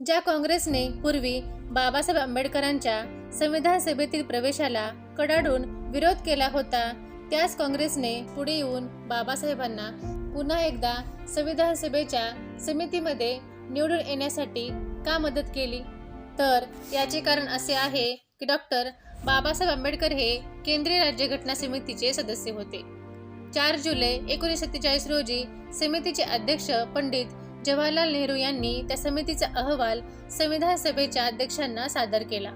ज्या काँग्रेसने पूर्वी बाबासाहेब आंबेडकरांच्या संविधान सभेतील प्रवेशाला कडाडून विरोध केला होता त्याच काँग्रेसने पुढे येऊन बाबासाहेबांना पुन्हा एकदा संविधान सभेच्या समितीमध्ये निवडून येण्यासाठी का मदत केली? तर याचे कारण असे आहे की डॉक्टर बाबासाहेब आंबेडकर हे केंद्रीय राज्यघटना समितीचे सदस्य होते. चार जुलै एकोणीसशे सत्तेचाळीस रोजी समितीचे अध्यक्ष पंडित जवाहरलाल नेहरू यांनी त्या समितीचा अहवाल संविधान सभेच्या अध्यक्षांना सादर केला.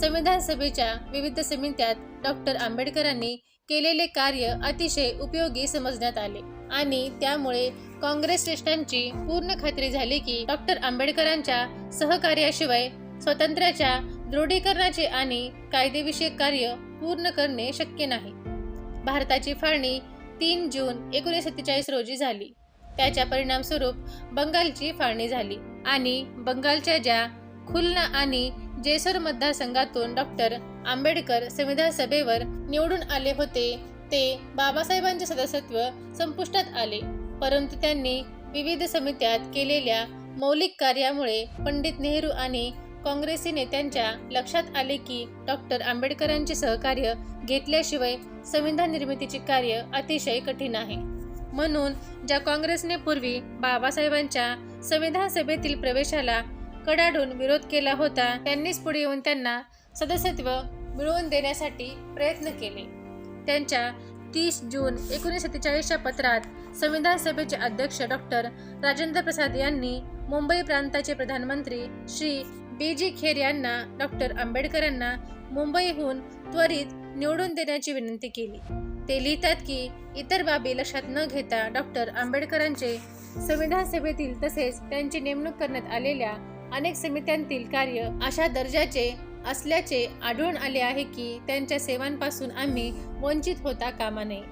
संविधान सभेच्या विविध समित्यात डॉक्टर आंबेडकरांनी केलेले कार्य अतिशय उपयोगी समजण्यात आले आणि त्यामुळे काँग्रेस श्रेष्ठांची पूर्ण खात्री झाली की डॉक्टर आंबेडकरांच्या सहकार्याशिवाय स्वातंत्र्याच्या दृढीकरणाचे आणि कायदेविषयक कार्य पूर्ण करणे शक्य नाही. भारताची फाळणी तीन जून एकोणीसशे सत्तेचाळीस रोजी झाली. त्याच्या परिणामस्वरूप बंगालची फाळणी झाली आणि बंगालच्या ज्या खुलना आणि जेसर मतदारसंघातून डॉक्टर आंबेडकर संविधान सभेवर निवडून आले होते ते बाबासाहेबांचे सदस्यत्व संपुष्टात आले. परंतु त्यांनी विविध समित्यात केलेल्या मौलिक कार्यामुळे पंडित नेहरू आणि काँग्रेसी नेत्यांच्या लक्षात आले की डॉक्टर आंबेडकरांचे सहकार्य घेतल्याशिवाय संविधान निर्मितीचे कार्य अतिशय कठीण आहे. म्हणून ज्या काँग्रेसने पूर्वी बाबासाहेबांच्या संविधान सभेतील प्रवेशाला कडाडून विरोध केला होता त्यांनीच पुढे येऊन त्यांना सदस्यत्व मिळवून देण्यासाठी प्रयत्न केले. त्यांच्या तीस जून एकोणीसशे सत्तेचाळीसच्या पत्रात संविधान सभेचे अध्यक्ष डॉक्टर राजेंद्र प्रसाद यांनी मुंबई प्रांताचे प्रधानमंत्री श्री बी जी खेर यांना डॉक्टर आंबेडकरांना मुंबईहून त्वरित निवडून देण्याची विनंती केली. ते लिहितात की इतर बाबी लक्षात न घेता डॉक्टर आंबेडकरांचे संविधान सभेतील तसेच त्यांची नेमणूक करण्यात आलेल्या अनेक समित्यांतील कार्य अशा दर्जाचे असल्याचे आढळून आले आहे की त्यांच्या सेवांपासून आम्ही वंचित होता कामा नये.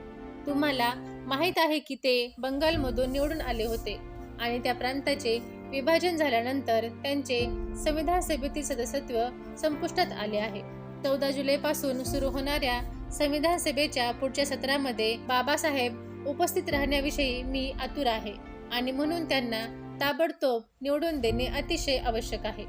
तुम्हाला माहीत आहे की ते बंगालमधून निवडून आले होते आणि त्या प्रांताचे विभाजन झाल्यानंतर त्यांचे संविधान सभेतील सदस्यत्व संपुष्टात आले आहे. चौदा जुलैपासून सुरू होणाऱ्या संविधान सभेच्या पुढच्या सत्रामध्ये बाबासाहेब उपस्थित राहण्याविषयी मी आतुर आहे आणि म्हणून त्यांना ताबडतोब निवडून देणे अतिशय आवश्यक आहे.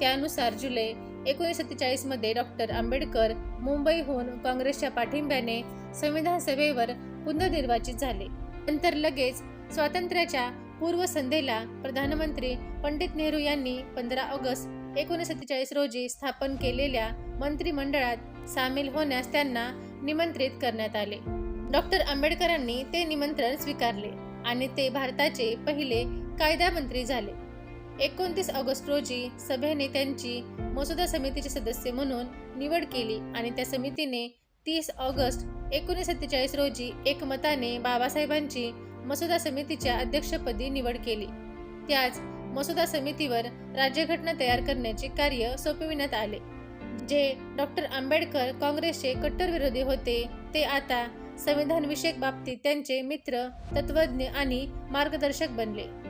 त्यानुसार जुलै एकोणीसशे सत्तेचाळीसमध्ये डॉक्टर आंबेडकर मुंबईहून काँग्रेसच्या पाठिंब्याने संविधान सभेवर पुनर्निर्वाचित झाले. नंतर लगेच स्वातंत्र्याच्या पूर्वसंध्येला प्रधानमंत्री पंडित नेहरू यांनी पंधरा ऑगस्ट एकोणीसशे सत्तेचाळीस रोजी स्थापन केलेल्या मंत्रिमंडळात सामील होण्यास त्यांना निमंत्रित करण्यात आले. डॉक्टर आंबेडकरांनी ते निमंत्रण स्वीकारले आणि ते भारताचे पहिले कायदा मंत्री झाले. एकोणतीस ऑगस्ट रोजी सभेने त्यांची मसुदा समितीचे सदस्य म्हणून निवड केली आणि त्या समितीने तीस ऑगस्ट एकोणीसशे सत्तेचाळीस रोजी एकमताने बाबासाहेबांची मसुदा समितीच्या अध्यक्षपदी निवड केली. त्याच मसुदा समितीवर राज्यघटना तयार करण्याचे कार्य सोपविण्यात आले. जे डॉक्टर आंबेडकर काँग्रेसचे कट्टर विरोधी होते ते आता संविधान विषयक बाबतीत त्यांचे मित्र तत्वज्ञ आणि मार्गदर्शक बनले.